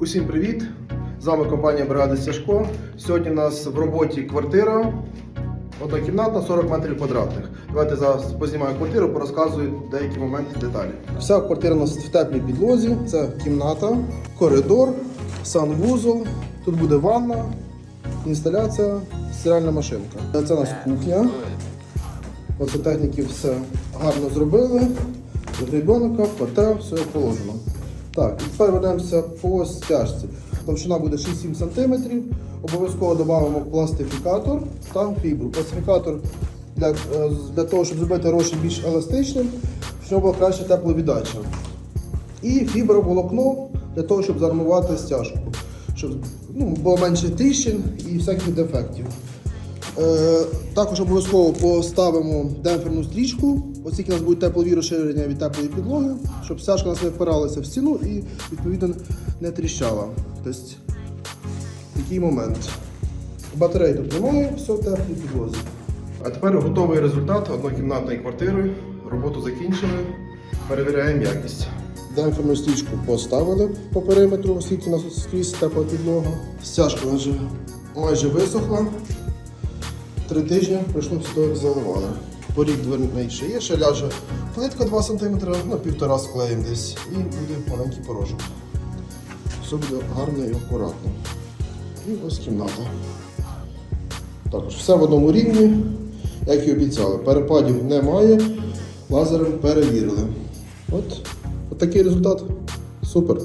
Усім привіт! З вами компанія Бригада Сяжко. Сьогодні у нас в роботі квартира однокімнатна 40 метрів квадратних. Давайте зараз познімаю квартиру, порозказую деякі моменти деталі. Вся квартира у нас в теплій підлозі. Це кімната, коридор, санвузол. Тут буде ванна, інсталяція, стиральна машинка. Це у нас кухня. Оце техніки все гарно зробили. Гребенка, котел, все положено. Так, тепер вернемося по стяжці. Товщина буде 6-7 см. Обов'язково додамо пластифікатор та фібру. Пластифікатор для, е, для того, щоб зробити розчин більш еластичним, щоб була краща тепловіддача. І фіброволокно для того, щоб зармувати стяжку, щоб ну, було менше тріщин і всяких дефектів. Е, також обов'язково поставимо демпферну стрічку, оскільки у нас будуть теплові розширення від теплої підлоги, щоб стяжка у нас не впиралася в стіну і відповідно не тріщала. Тобто такий момент. Батареї тут немає, все в теплій підлозі. А тепер готовий результат однокімнатної квартири. Роботу закінчили. Перевіряємо якість. Демпферну стрічку поставили по периметру, оскільки у нас скрізь тепла підлога. Стяжка вже майже висохла. Три тижні пройшло як заливали. Порік дверний ще є, ще ляже плитка 2 см, на півтора склеїмо десь і буде маленький порожок. Все буде гарно і акуратно. І ось кімната. Також все в одному рівні, як і обіцяли. Перепадів немає, лазером перевірили. От, от такий результат. Супер.